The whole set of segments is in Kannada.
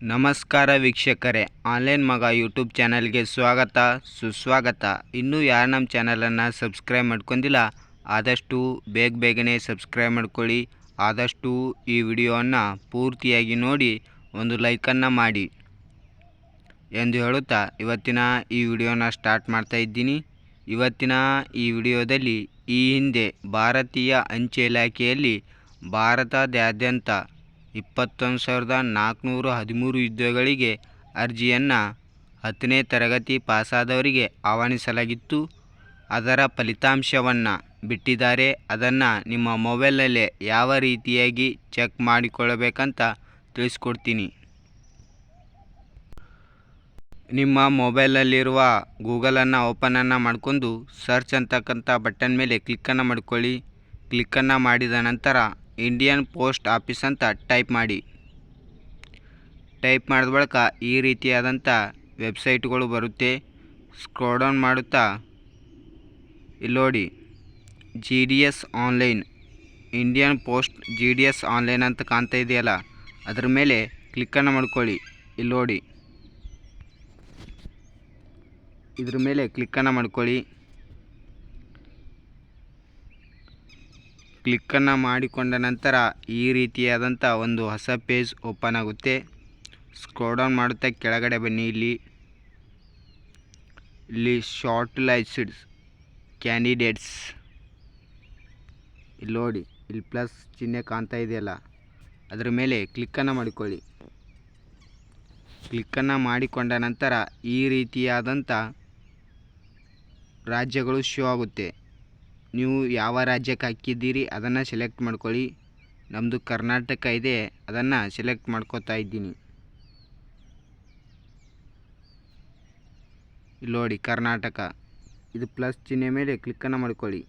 ನಮಸ್ಕಾರ ವೀಕ್ಷಕರೇ. ಆನ್ಲೈನ್ ಮಗ ಯೂಟ್ಯೂಬ್ ಚಾನಲ್ಗೆ ಸ್ವಾಗತ, ಸುಸ್ವಾಗತ. ಇನ್ನೂ ಯಾರು ನಮ್ಮ ಚಾನಲನ್ನು ಸಬ್ಸ್ಕ್ರೈಬ್ ಮಾಡ್ಕೊಂಡಿಲ್ಲ, ಆದಷ್ಟು ಬೇಗ ಬೇಗನೆ ಸಬ್ಸ್ಕ್ರೈಬ್ ಮಾಡ್ಕೊಳ್ಳಿ. ಆದಷ್ಟು ಈ ವಿಡಿಯೋವನ್ನು ಪೂರ್ತಿಯಾಗಿ ನೋಡಿ, ಒಂದು ಲೈಕನ್ನು ಮಾಡಿ ಎಂದು ಹೇಳುತ್ತಾ ಇವತ್ತಿನ ಈ ವಿಡಿಯೋನ ಸ್ಟಾರ್ಟ್ ಮಾಡ್ತಾ ಇದ್ದೀನಿ. ಇವತ್ತಿನ ಈ ವಿಡಿಯೋದಲ್ಲಿ ಈ ಹಿಂದೆ ಭಾರತೀಯ ಅಂಚೆ ಇಲಾಖೆಯಲ್ಲಿ ಭಾರತದಾದ್ಯಂತ ಇಪ್ಪತ್ತೊಂದು ಸಾವಿರದ ನಾಲ್ಕುನೂರ ಹದಿಮೂರು ಹುದ್ದೆಗಳಿಗೆ ಅರ್ಜಿಯನ್ನು ಹತ್ತನೇ ತರಗತಿ ಪಾಸಾದವರಿಗೆ ಆಹ್ವಾನಿಸಲಾಗಿತ್ತು. ಅದರ ಫಲಿತಾಂಶವನ್ನು ಬಿಟ್ಟಿದ್ದಾರೆ. ಅದನ್ನು ನಿಮ್ಮ ಮೊಬೈಲಲ್ಲೇ ಯಾವ ರೀತಿಯಾಗಿ ಚೆಕ್ ಮಾಡಿಕೊಳ್ಳಬೇಕಂತ ತಿಳಿಸ್ಕೊಡ್ತೀನಿ. ನಿಮ್ಮ ಮೊಬೈಲಲ್ಲಿರುವ ಗೂಗಲನ್ನು ಓಪನನ್ನು ಮಾಡಿಕೊಂಡು ಸರ್ಚ್ ಅಂತಕ್ಕಂಥ ಬಟನ್ ಮೇಲೆ ಕ್ಲಿಕ್ಕನ್ನು ಮಾಡ್ಕೊಳ್ಳಿ. ಕ್ಲಿಕ್ಕನ್ನು ಮಾಡಿದ ನಂತರ ಇಂಡಿಯನ್ ಪೋಸ್ಟ್ ಆಫೀಸ್ ಅಂತ ಟೈಪ್ ಮಾಡಿ. ಟೈಪ್ ಮಾಡಿದ ಬಳಿಕ ಈ ರೀತಿಯಾದಂಥ ವೆಬ್ಸೈಟ್ಗಳು ಬರುತ್ತೆ. ಸ್ಕ್ರೋಡೌನ್ ಮಾಡುತ್ತಾ ಇಲ್ಲಿ G D S online, Indian post G D S online ಅಂತ ಕಾಣ್ತಾ ಇದೆಯಲ್ಲ, ಅದರ ಮೇಲೆ ಕ್ಲಿಕ್ಕನ್ನು ಮಾಡ್ಕೊಳ್ಳಿ. ಇಲ್ಲಿ ನೋಡಿ, ಇದ್ರ ಮೇಲೆ ಕ್ಲಿಕ್ಕನ್ನು ಮಾಡ್ಕೊಳ್ಳಿ. ಕ್ಲಿಕ್ಕನ್ನು ಮಾಡಿಕೊಂಡ ನಂತರ ಈ ರೀತಿಯಾದಂಥ ಒಂದು ಹೊಸ ಪೇಜ್ ಓಪನ್ ಆಗುತ್ತೆ. ಸ್ಕ್ರೋಲ್ ಡೌನ್ ಮಾಡುತ್ತಾ. ಕೆಳಗಡೆ ಬನ್ನಿ. ಇಲ್ಲಿ ಇಲ್ಲಿ ಶಾರ್ಟ್ ಲೈಸ್ಡ್ಸ್ ಕ್ಯಾಂಡಿಡೇಟ್ಸ್. ಇಲ್ಲಿ ನೋಡಿ, ಇಲ್ಲಿ ಪ್ಲಸ್ ಚಿಹ್ನೆ ಕಾಣ್ತಾ ಇದೆಯಲ್ಲ? ಅದರ ಮೇಲೆ ಕ್ಲಿಕ್ಕನ್ನು ಮಾಡಿಕೊಳ್ಳಿ. ಕ್ಲಿಕ್ಕನ್ನು ಮಾಡಿಕೊಂಡ ನಂತರ ಈ ರೀತಿಯಾದಂಥ ರಾಜ್ಯಗಳು ಶೋ ಆಗುತ್ತೆ. ನೀವು ಯಾವ ರಾಜ್ಯಕ್ಕೆ ಹಾಕಿದ್ದೀರಿ, ಅದನ್ನು ಸೆಲೆಕ್ಟ್ ಮಾಡ್ಕೊಳ್ಳಿ. ನಮ್ಮದು ಕರ್ನಾಟಕ ಇದೆ, ಅದನ್ನು ಸೆಲೆಕ್ಟ್ ಮಾಡ್ಕೋತಾ ಇದ್ದೀನಿ. ಇಲ್ಲಿ ನೋಡಿ, ಕರ್ನಾಟಕ. ಇದು ಪ್ಲಸ್ ಚಿಹ್ನೆ ಮೇಲೆ ಕ್ಲಿಕ್ಕನ್ನು ಮಾಡ್ಕೊಳ್ಳಿ.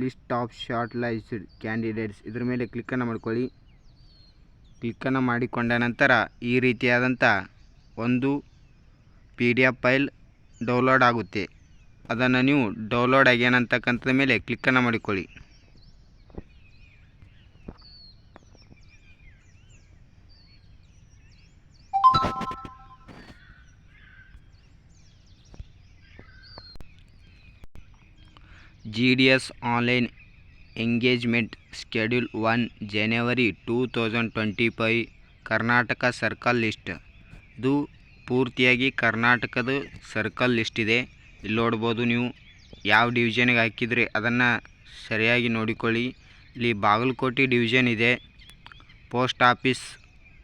List of shortlisted candidates ಇದ್ರ ಮೇಲೆ ಕ್ಲಿಕ್ಕನ್ನು ಮಾಡ್ಕೊಳ್ಳಿ. ಕ್ಲಿಕ್ಕನ್ನು ಮಾಡಿಕೊಂಡ ನಂತರ, ಈ ರೀತಿಯಾದಂಥ ಒಂದು P D F file download ಆಗುತ್ತೆ. ಅದನ್ನು ನೀವು ಡೌನ್ಲೋಡ್ ಆಗ್ಯಾನ ಅಂತಕ್ಕಂಥದ ಮೇಲೆ ಕ್ಲಿಕ್ಕನ್ನು ಮಾಡಿಕೊಳ್ಳಿ. G D S online engagement schedule one January two thousand twenty five Karnataka circle list ಇದು ಪೂರ್ತಿಯಾಗಿ ಕರ್ನಾಟಕದ ಸರ್ಕಲ್ ಲಿಸ್ಟ್ ಇದೆ. ಇಲ್ಲಿ ನೋಡ್ಬೋದು ನೀವು ಯಾವ ಡಿವಿಷನಿಗೆ ಹಾಕಿದ್ರಿ ಅದನ್ನು ಸರಿಯಾಗಿ ನೋಡಿಕೊಳ್ಳಿ. ಇಲ್ಲಿ ಬಾಗಲಕೋಟೆ ಡಿವಿಷನ್ ಇದೆ. Post office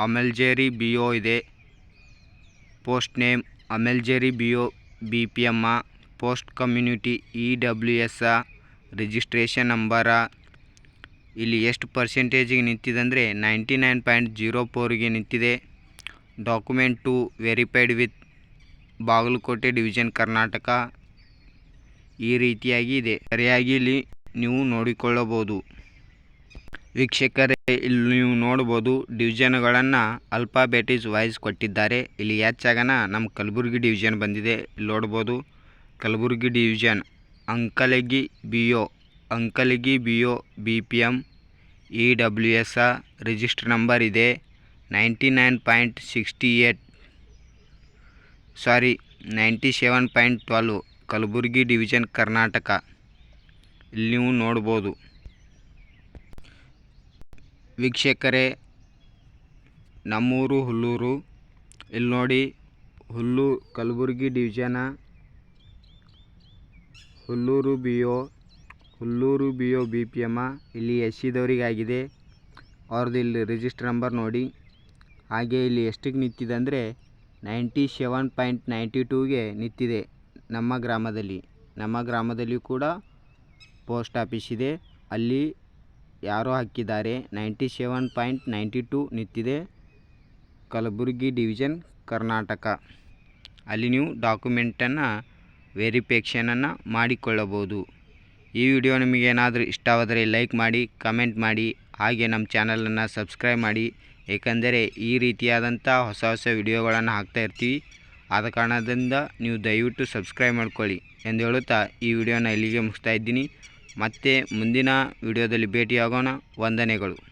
Ameljeri B O ಇದೆ. Post name Ameljeri B O B P M post community E W S registration number ಇಲ್ಲಿ ಎಷ್ಟು ಪರ್ಸೆಂಟೇಜಿಗೆ ನಿಂತಿದೆ ಅಂದರೆ ನೈಂಟಿ ನೈನ್ ಪಾಯಿಂಟ್ ಜೀರೋ ಫೋರಿಗೆ ನಿಂತಿದೆ. Document verified with Bagalkote division Karnataka ಈ ರೀತಿಯಾಗಿ ಇದೆ. ಸರಿಯಾಗಿ ಇಲ್ಲಿ ನೀವು ನೋಡಿಕೊಳ್ಳಬಹುದು. ವೀಕ್ಷಕರೇ, ಇಲ್ಲಿ ನೀವು ನೋಡ್ಬೋದು ಡಿವಿಷನ್ಗಳನ್ನು ಅಲ್ಫಾಬೆಟಿಸ್ ವೈಸ್ ಕೊಟ್ಟಿದ್ದಾರೆ. ಇಲ್ಲಿ ಹೆಚ್ಚಾಗನ ನಮ್ಮ ಕಲಬುರಗಿ ಡಿವಿಷನ್ ಬಂದಿದೆ. ಇಲ್ಲಿ ನೋಡ್ಬೋದು Kalaburagi division Ankalagi B O Ankalagi B O B P M E W S register number ಇದೆ. Ninety nine point sixty eight sorry, ninety seven point twelve Kalaburagi division Karnataka. ಇಲ್ಲಿ ನೀವು ನೋಡ್ಬೋದು. ವೀಕ್ಷಕರೇ, ನಮ್ಮೂರು ಹುಲ್ಲೂರು. ಇಲ್ಲಿ ನೋಡಿ, ಹುಲ್ಲು Kalaburagi division Hulluru B O Hulluru B O B P M ಇಲ್ಲಿ ಎಸ್ ಸಿದವರಿಗಾಗಿದೆ ಅವ್ರದ್ದು ಇಲ್ಲಿ ರಿಜಿಸ್ಟರ್ ನಂಬರ್ ನೋಡಿ. ಹಾಗೆ ಇಲ್ಲಿ ಎಷ್ಟಕ್ಕೆ ನಿಂತಿದೆ ಅಂದರೆ ನೈಂಟಿ ಸೆವೆನ್ ಪಾಯಿಂಟ್ ನೈಂಟಿ ಟೂಗೆ ನಿಂತಿದೆ ನಮ್ಮ ಗ್ರಾಮದಲ್ಲಿ. ನಮ್ಮ ಗ್ರಾಮದಲ್ಲಿ ಕೂಡ ಪೋಸ್ಟ್ ಆಫೀಸ್ ಇದೆ. ಅಲ್ಲಿ ಯಾರೋ ಹಾಕಿದ್ದಾರೆ. Ninety seven point ninety two ನಿಂತಿದೆ ಕಲಬುರಗಿ ಡಿವಿಷನ್ ಕರ್ನಾಟಕ. ಅಲ್ಲಿ ನೀವು ಡಾಕ್ಯುಮೆಂಟನ್ನು, ವೆರಿಫಿಕೇಷನನ್ನು ಮಾಡಿಕೊಳ್ಳಬಹುದು. ಈ ವಿಡಿಯೋ ನಿಮಗೇನಾದರೂ ಇಷ್ಟವಾದರೆ ಲೈಕ್ ಮಾಡಿ, ಕಮೆಂಟ್ ಮಾಡಿ, ಹಾಗೆ ನಮ್ಮ ಚಾನಲನ್ನು ಸಬ್ಸ್ಕ್ರೈಬ್ ಮಾಡಿ. ಏಕೆಂದರೆ ಈ ರೀತಿಯಾದಂಥ ಹೊಸ ಹೊಸ ವಿಡಿಯೋಗಳನ್ನು ಹಾಕ್ತಾ ಇರ್ತೀವಿ. ಆದ ಕಾರಣದಿಂದ ನೀವು ದಯವಿಟ್ಟು ಸಬ್ಸ್ಕ್ರೈಬ್ ಮಾಡ್ಕೊಳ್ಳಿ ಎಂದು ಹೇಳುತ್ತಾ ಈ ವಿಡಿಯೋನ ಇಲ್ಲಿಗೆ ಮುಗಿಸ್ತಾ ಇದ್ದೀನಿ. ಮತ್ತೆ ಮುಂದಿನ ವಿಡಿಯೋದಲ್ಲಿ ಭೇಟಿಯಾಗೋಣ. ವಂದನೆಗಳು.